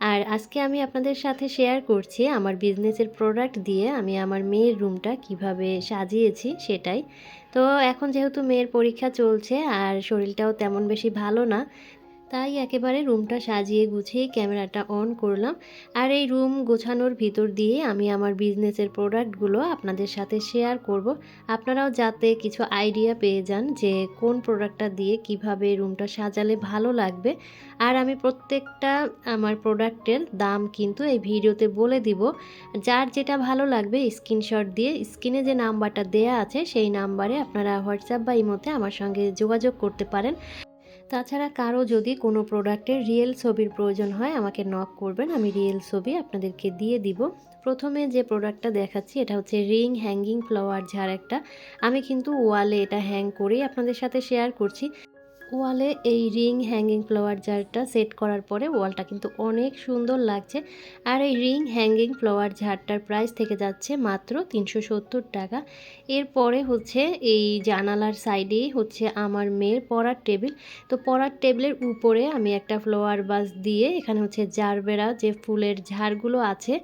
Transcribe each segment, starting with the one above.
আর আজকে আমি আপনাদের সাথে শেয়ার করছি আমার বিজনেসের প্রোডাক্ট দিয়ে আমি আমার মেয়ের রুমটা কীভাবে সাজিয়েছি সেটাই। তো এখন যেহেতু মেয়ের পরীক্ষা চলছে আর শরীরটাও তেমন বেশি ভালো না তাই একেবারে রুমটা সাজিয়ে গুছিয়ে ক্যামেরাটা অন করলাম আর এই রুম গোছানোর ভিতর দিয়ে আমি আমার বিজনেসের প্রোডাক্টগুলো আপনাদের সাথে শেয়ার করব। আপনারাও যাতে কিছু আইডিয়া পেয়ে যান যে কোন প্রোডাক্টটা দিয়ে কীভাবে রুমটা সাজালে ভালো লাগবে। আর আমি প্রত্যেকটা আমার প্রোডাক্টের দাম কিন্তু এই ভিডিওতে বলে দিব। যার যেটা ভালো লাগবে স্ক্রিনশট দিয়ে, স্ক্রিনে যে নাম্বারটা দেয়া আছে সেই নাম্বারে আপনারা হোয়াটসঅ্যাপ বা ইমোতে আমার সঙ্গে যোগাযোগ করতে পারেন। তাছাড়া কারও যদি কোনো প্রোডাক্টের রিয়েল ছবির প্রয়োজন হয়, আমাকে নক করবেন, আমি রিয়েল ছবি আপনাদেরকে দিয়ে দিব। প্রথমে যে প্রোডাক্টটা দেখাচ্ছি, এটা হচ্ছে রিং হ্যাঙ্গিং ফ্লাওয়ার ঝাড় একটা। আমি কিন্তু ওয়ালে এটা হ্যাং করেই আপনাদের সাথে শেয়ার করছি। ওয়ালে এই রিং হ্যাঙ্গিং ফ্লাওয়ার জারটা সেট করার পরে ওয়ালটা কিন্তু অনেক সুন্দর লাগছে। আর এই রিং হ্যাঙ্গিং ফ্লাওয়ার ঝাড়টার প্রাইস থেকে যাচ্ছে মাত্র তিনশো সত্তর টাকা। এরপরে হচ্ছে এই জানালার সাইডেই হচ্ছে আমার মেয়ের পড়ার টেবিল। তো পড়ার টেবিলের উপরে আমি একটা ফ্লাওয়ার বাস দিয়ে এখানে হচ্ছে জারবেরা যে ফুলের ঝাড়গুলো আছে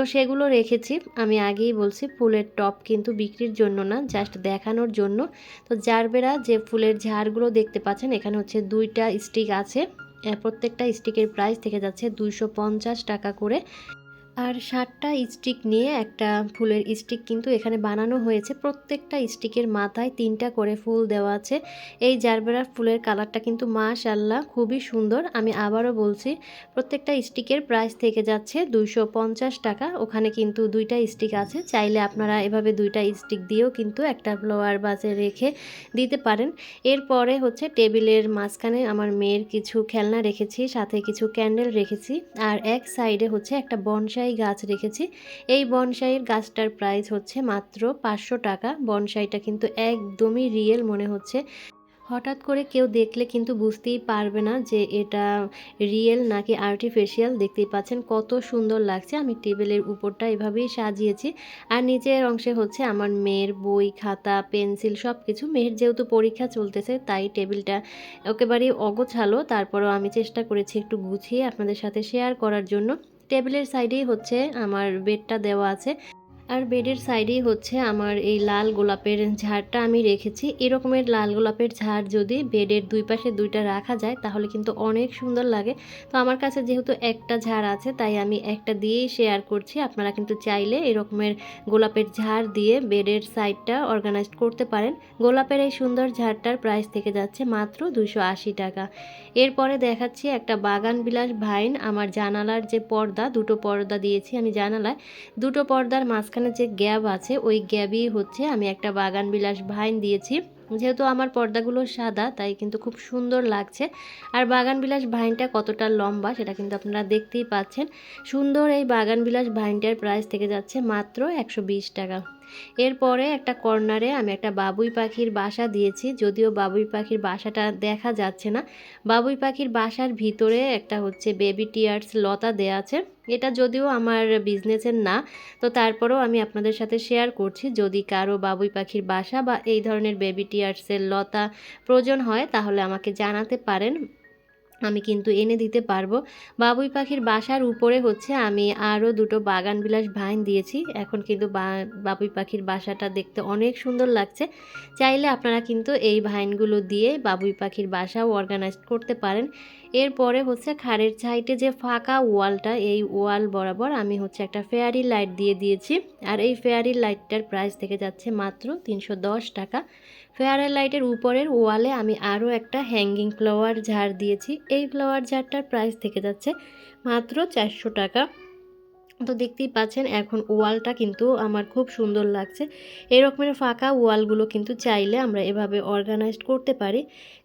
তো সেগুলো রেখেছি। আমি আগেই বলছি ফুলের টপ কিন্তু বিক্রির জন্য না জাস্ট দেখানোর জন্য। তো জারবেরা যে ফুলের ঝাড়গুলো দেখতে পাচ্ছেন, এখানে হচ্ছে দুইটা স্টিক আছে। প্রত্যেকটা স্টিকের প্রাইস থেকে যাচ্ছে দুইশো পঞ্চাশ টাকা করে। আর ষাটটা স্টিক নিয়ে একটা ফুলের স্টিক কিন্তু এখানে বানানো হয়েছে। প্রত্যেকটা স্টিকের মাথায় তিনটা করে ফুল দেওয়া আছে। এই জারবেরার ফুলের কালারটা কিন্তু মাশাল্লাহ খুবই সুন্দর। আমি আবারও বলছি, প্রত্যেকটা স্টিকের প্রাইস থেকে যাচ্ছে দুইশো পঞ্চাশ টাকা। ওখানে কিন্তু দুইটা স্টিক আছে। চাইলে আপনারা এভাবে দুইটা স্টিক দিয়েও কিন্তু একটা ফ্লোয়ার বাজে রেখে দিতে পারেন। এরপরে হচ্ছে টেবিলের মাঝখানে আমার মেয়ের কিছু খেলনা রেখেছি, সাথে কিছু ক্যান্ডেল রেখেছি। আর এক সাইডে হচ্ছে একটা বনসাই গাছ রেখেছি। এই বনসাইয়ের গাছটার প্রাইস হচ্ছে মাত্র পাঁচশো টাকা। বনসাইটা কিন্তু একদমই রিয়েল মনে হচ্ছে। হঠাৎ করে কেউ দেখলে কিন্তু বুঝতেই পারবে না যে এটা রিয়েল নাকি আর্টিফিশিয়াল দেখতেই পাচ্ছেন কত সুন্দর লাগছে। আমি টেবিলের উপরটা এভাবেই সাজিয়েছি। আর নিচের অংশে হচ্ছে আমার মেয়ের বই, খাতা, পেন্সিল সব কিছু মেয়ের যেহেতু পরীক্ষা চলতেছে, তাই টেবিলটা একেবারেই অগোছালো। তারপরেও আমি চেষ্টা করেছি একটু গুছিয়ে আপনাদের সাথে শেয়ার করার জন্য। টেবিলের সাইডেই হচ্ছে আমার বেডটা দেওয়া আছে। আর বেডের সাইডেই হচ্ছে আমার এই লাল গোলাপের ঝাড়টা আমি রেখেছি। এরকমের লাল গোলাপের ঝাড় যদি বেডের দুই পাশে দুইটা রাখা যায়, তাহলে কিন্তু অনেক সুন্দর লাগে। তো আমার কাছে যেহেতু একটা ঝাড় আছে, তাই আমি একটা দিয়েই শেয়ার করছি। আপনারা কিন্তু চাইলে এরকমের গোলাপের ঝাড় দিয়ে বেডের সাইডটা অর্গানাইজ করতে পারেন। গোলাপের এই সুন্দর ঝাড়টার প্রাইস থেকে যাচ্ছে মাত্র দুশো টাকা। এরপরে দেখাচ্ছি একটা বাগান বিলাস ভাইন। আমার জানালার যে পর্দা, দুটো পর্দা দিয়েছি আমি জানালায়। দুটো পর্দার মাঝখানে মাঝখানে যে গ্যাপ আছে, ওই গ্যাপই হচ্ছে আমি একটা বাগান বিলাস ভাইন দিয়েছি। যেহেতু আমার পর্দাগুলো সাদা, তাই কিন্তু খুব সুন্দর লাগছে। আর বাগান বিলাস ভাইনটা কতটা লম্বা, সেটা কিন্তু আপনারা দেখতেই পাচ্ছেন। সুন্দর এই বাগান বিলাস ভাইনটার প্রাইস থেকে যাচ্ছে মাত্র একশো বিশ টাকা। এরপরে একটা কর্নারে আমি একটা বাবুই পাখির বাসা দিয়েছি, যদিও বাবুই পাখির বাসাটা দেখা যাচ্ছে না। বাবুই পাখির বাসার ভিতরে একটা হচ্ছে বেবি টিয়ার্স লতা দেয়া আছে। এটা যদিও আমার বিজনেসের না, তো তারপরেও আমি আপনাদের সাথে শেয়ার করছি। যদি কারও বাবুই পাখির বাসা বা এই ধরনের বেবি টিয়ার্সের লতা প্রয়োজন হয়, তাহলে আমাকে জানাতে পারেন। আমি কিন্তু এনে দিতে পারব। বাবুই পাখির বাসার উপরে হচ্ছে আমি আরও দুটো বাগান বিলাস ভাইন দিয়েছি। এখন কিন্তু বাবুই পাখির বাসাটা দেখতে অনেক সুন্দর লাগছে। চাইলে আপনারা কিন্তু এই ভাইনগুলো দিয়ে বাবুই পাখির বাসাও অর্গানাইজ করতে পারেন। এরপরে হচ্ছে খাড়ের সাইডে যে ফাঁকা ওয়ালটা, এই ওয়াল বরাবর আমি হচ্ছে একটা ফেয়ারি লাইট দিয়ে দিয়েছি। আর এই ফেয়ারি লাইটটার প্রাইস থেকে যাচ্ছে মাত্র তিনশো দশ টাকা। ফেয়ার লাইটের উপরের ওয়ালে আমি আরও একটা হ্যাঙ্গিং ফ্লাওয়ার ঝাড় দিয়েছি। এই ফ্লাওয়ার ঝাড়টার প্রাইস থেকে যাচ্ছে মাত্র চারশো টাকা। তো দেখতেই পাচ্ছেন, এখন ওয়ালটা কিন্তু আমার খুব সুন্দর লাগছে। এরকমের ফাঁকা ওয়ালগুলো কিন্তু চাইলে আমরা এভাবে অর্গানাইজড করতে পারি।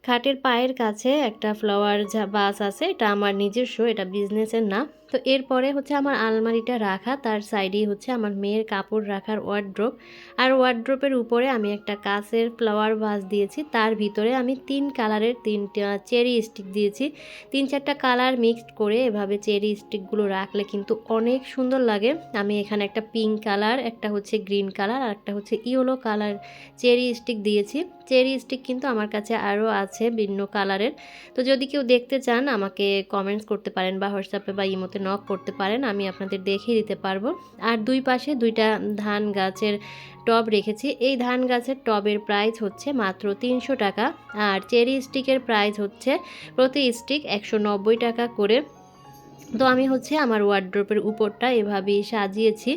খাটের পায়ের কাছে একটা ফ্লাওয়ার বাস আছে, এটা আমার নিজস্ব, এটা বিজনেসের না। তো এরপরে হচ্ছে আমার আলমারিটা রাখা, তার সাইডেই হচ্ছে আমার মেয়ের কাপড় রাখার ওয়ার্ড্রোপ আর ওয়ার্ড্রোপের উপরে আমি একটা কাঁচের ফ্লাওয়ার ভাস দিয়েছি, তার ভিতরে আমি তিন কালারের তিনটা চেরি স্টিক দিয়েছি। তিন চারটা কালার মিক্সড করে এভাবে চেরি স্টিকগুলো রাখলে কিন্তু অনেক সুন্দর লাগে। আমি এখানে একটা পিঙ্ক কালার একটা হচ্ছে গ্রিন কালার আর একটা হচ্ছে ইয়েলো কালার চেরি স্টিক দিয়েছি। চেরি স্টিক কিন্তু আমার কাছে আরও আছে ভিন্ন কালারের তো যদি কেউ দেখতে চান, আমাকে কমেন্টস করতে পারেন বা হোয়াটসঅ্যাপে বা ইমোতে নক করতে পারেন, আমি আপনাদের দেখিয়ে দিতে পারব। আর দুই পাশে দুইটা ধান গাছের টব রেখেছি। এই ধান গাছের টবের প্রাইস হচ্ছে মাত্র তিনশো টাকা, আর চেরি স্টিকের প্রাইস হচ্ছে প্রতি স্টিক একশো নব্বই টাকা করে। তো আমি হচ্ছে আমার ওয়ার্ড্রোপের উপরটা এভাবেই সাজিয়েছি।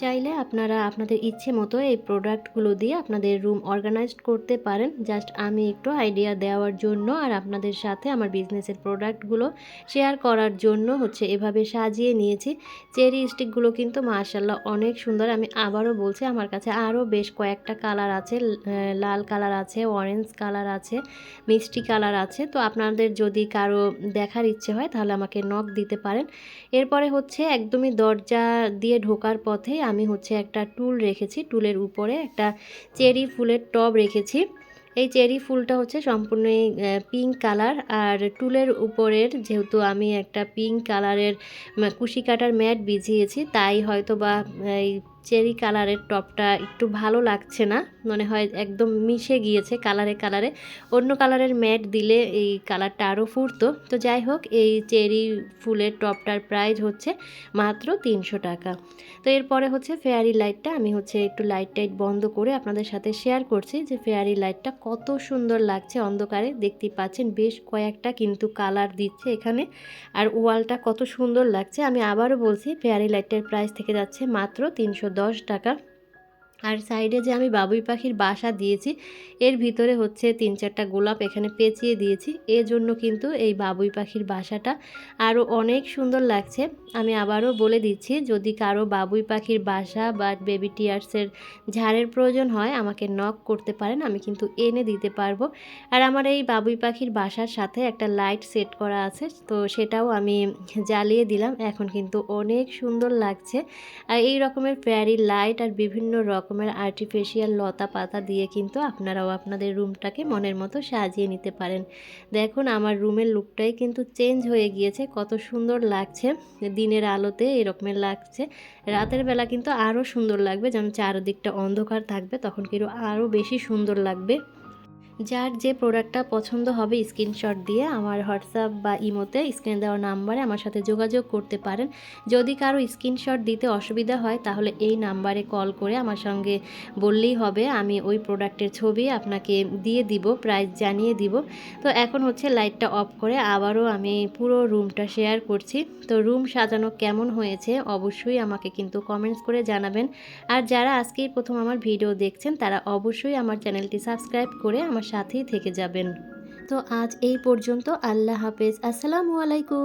চাইলে আপনারা আপনাদের ইচ্ছে মতো এই প্রোডাক্টগুলো দিয়ে আপনাদের রুম অর্গানাইজড করতে পারেন। জাস্ট আমি একটু আইডিয়া দেওয়ার জন্য আর আপনাদের সাথে আমার বিজনেসের প্রোডাক্টগুলো শেয়ার করার জন্য হচ্ছে এভাবে সাজিয়ে নিয়েছি। চেরি স্টিকগুলো কিন্তু মার্শাল্লাহ অনেক সুন্দর। আমি আবারও বলছি, আমার কাছে আরও বেশ কয়েকটা কালার আছে। লাল কালার আছে, অরেঞ্জ কালার আছে, মিষ্টি কালার আছে। তো আপনাদের যদি কারও দেখার ইচ্ছে হয় তাহলে আমাকে নখ দিতে পারেন। এরপরে হচ্ছে একদমই দরজা দিয়ে ঢোকার পথে আমি হচ্ছে একটা টুল রেখেছি, টুলের উপরে একটা চেরি ফুলের টব রেখেছি। এই চেরি ফুলটা হচ্ছে সম্পূর্ণই পিঙ্ক কালার আর টুলের উপরের যেহেতু আমি একটা পিঙ্ক কালারের কুশি কাটার ম্যাট বিছিয়েছি, তাই হয়তো বা এই চেরি কালারের টপটা একটু ভালো লাগছে না। মনে হয় একদম মিশে গিয়েছে কালারে কালারে। অন্য কালারের ম্যাট দিলে এই কালারটা আরও ফুটতো তো যাই হোক, এই চেরি ফুলের টপটার প্রাইস হচ্ছে মাত্র তিনশো টাকা। তো এরপরে হচ্ছে ফেয়ারি লাইটটা আমি হচ্ছে একটু লাইট টাইট বন্ধ করে আপনাদের সাথে শেয়ার করছি যে ফেয়ারি লাইটটা কত সুন্দর লাগছে অন্ধকারে। দেখতেই পাচ্ছেন বেশ কয়েকটা কিন্তু কালার দিচ্ছে এখানে। আর ওয়ালটা কত সুন্দর লাগছে। আমি আবারও বলছি ফেয়ারি লাইটের প্রাইস থেকে যাচ্ছে মাত্র তিনশো দশ টাকা আর সাইডে যে আমি বাবুই পাখির বাসা দিয়েছি, এর ভিতরে হচ্ছে তিন চারটা গোলাপ এখানে পেঁচিয়ে দিয়েছি। জন্য কিন্তু এই বাবুই পাখির বাসাটা আরও অনেক সুন্দর লাগছে। আমি আবারও বলে দিচ্ছি, যদি কারও বাবুই পাখির বাসা বা বেবি টিয়ার্সের ঝাড়ের প্রয়োজন হয়, আমাকে নক করতে পারেন, আমি কিন্তু এনে দিতে পারব। আর আমার এই বাবুই পাখির বাসার সাথে একটা লাইট সেট করা আছে, তো সেটাও আমি জ্বালিয়ে দিলাম। এখন কিন্তু অনেক সুন্দর লাগছে। আর এই রকমের ফেয়ারি লাইট আর বিভিন্ন রকমের আর্টিফিশিয়াল লতা পাতা দিয়ে কিন্তু আপনারাও আপনাদের রুমটাকে মনের মতো সাজিয়ে নিতে পারেন। দেখুন, আমার রুমের লুকটাই কিন্তু চেঞ্জ হয়ে গিয়েছে, কত সুন্দর লাগছে। দিনের আলোতে এরকমের লাগছে। রাতের বেলা কিন্তু আরও সুন্দর লাগবে যেমন চারদিকটা অন্ধকার থাকবে, তখন কিন্তু আরও বেশি সুন্দর লাগবে। যার যে প্রোডাক্টটা পছন্দ হবে স্ক্রিনশট দিয়ে আমার হোয়াটসঅ্যাপ বা ইমোতে স্ক্রিনে দেওয়া নাম্বারে আমার সাথে যোগাযোগ করতে পারেন। যদি কারও স্ক্রিনশট দিতে অসুবিধা হয়, তাহলে এই নাম্বারে কল করে আমার সঙ্গে বললেই হবে। আমি ওই প্রোডাক্টের ছবি আপনাকে দিয়ে দিব, প্রাইস জানিয়ে দিব। তো এখন হচ্ছে লাইটটা অফ করে আবারও আমি পুরো রুমটা শেয়ার করছি। তো রুম সাজানো কেমন হয়েছে অবশ্যই আমাকে কিন্তু কমেন্টস করে জানাবেন। আর যারা আজকেই প্রথম আমার ভিডিও দেখছেন, তারা অবশ্যই আমার চ্যানেলটি সাবস্ক্রাইব করে আমার সাথেই থেকে যাবেন। তো আজ এই পর্যন্ত আল্লাহ হাফেজ। আসসালামু আলাইকুম।